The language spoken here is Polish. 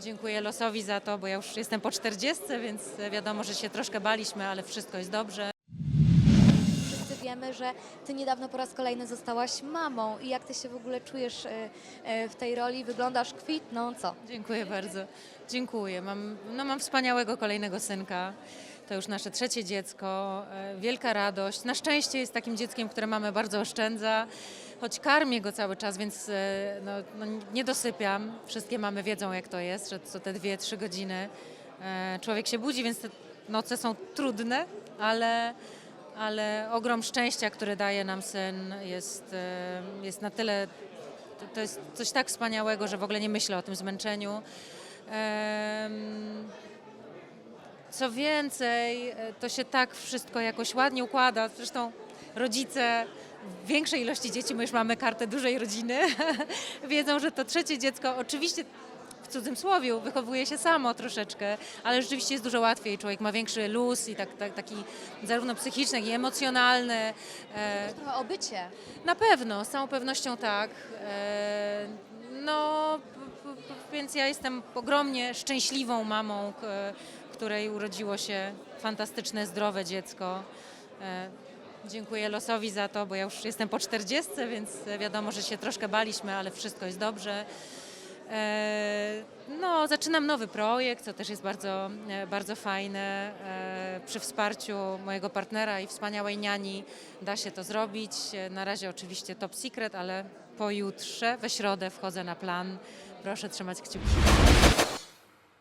Dziękuję losowi za to, bo ja już jestem po 40, więc wiadomo, że się troszkę baliśmy, ale wszystko jest dobrze. Wszyscy wiemy, że ty niedawno po raz kolejny zostałaś mamą i jak ty się w ogóle czujesz e, e, w tej roli? Wyglądasz kwitnąco. Dziękuję bardzo. Dziękuję. Mam, no mam wspaniałego kolejnego synka. To już nasze trzecie dziecko. E, Wielka radość. Na szczęście jest takim dzieckiem, które mamy bardzo oszczędza, choć karmię go cały czas, więc e, no, no, nie dosypiam. Wszystkie mamy wiedzą, jak to jest, że co te dwie, trzy godziny e, człowiek się budzi, więc te noce są trudne, ale, ale ogrom szczęścia, który daje nam syn, jest, jest na tyle to, jest coś tak wspaniałego, że w ogóle nie myślę o tym zmęczeniu. Co więcej, e, to się tak wszystko jakoś ładnie układa. Zresztą rodzice większej ilości dzieci, my już mamy kartę dużej rodziny, wiedzą, że to trzecie dziecko oczywiście w cudzysłowie wychowuje się samo troszeczkę, ale rzeczywiście jest dużo łatwiej. Człowiek ma większy luz i tak, tak, taki zarówno psychiczny, jak i emocjonalny. E, Trochę o bycie. na pewno, z całą pewnością tak. E, No, p- p- więc ja jestem ogromnie szczęśliwą mamą, k- której urodziło się fantastyczne, zdrowe dziecko. E, Dziękuję losowi za to, bo ja już jestem po 40, więc wiadomo, że się troszkę baliśmy, ale wszystko jest dobrze. E, No, zaczynam nowy projekt, co też jest bardzo, e, bardzo fajne. Przy wsparciu mojego partnera i wspaniałej niani da się to zrobić. Na razie oczywiście top secret, ale pojutrze, we środę wchodzę na plan. Proszę trzymać kciuki.